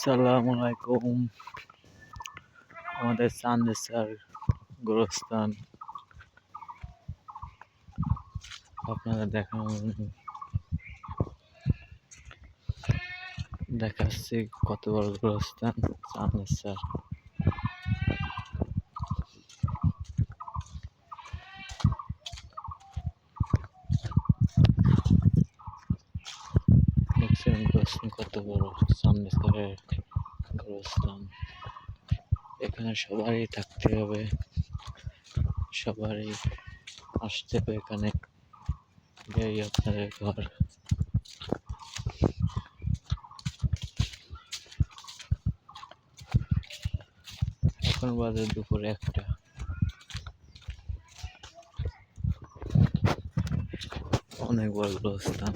আসসালামু আলাইকুম আমাদের চান্দেসার গোরস্থান আপনারা দেখানো দেখাচ্ছি কত বড় গোরস্থান চান্দেসার গোরস্থান কত বড়? চান্দেসারের গোরস্থান এখানে সবারই থাকতে হবে। সবারই আসতে হবে এখানে। এই আপনাদের ঘর। এখন বাজে দুপুর একটা। অনেক বড় গোরস্থান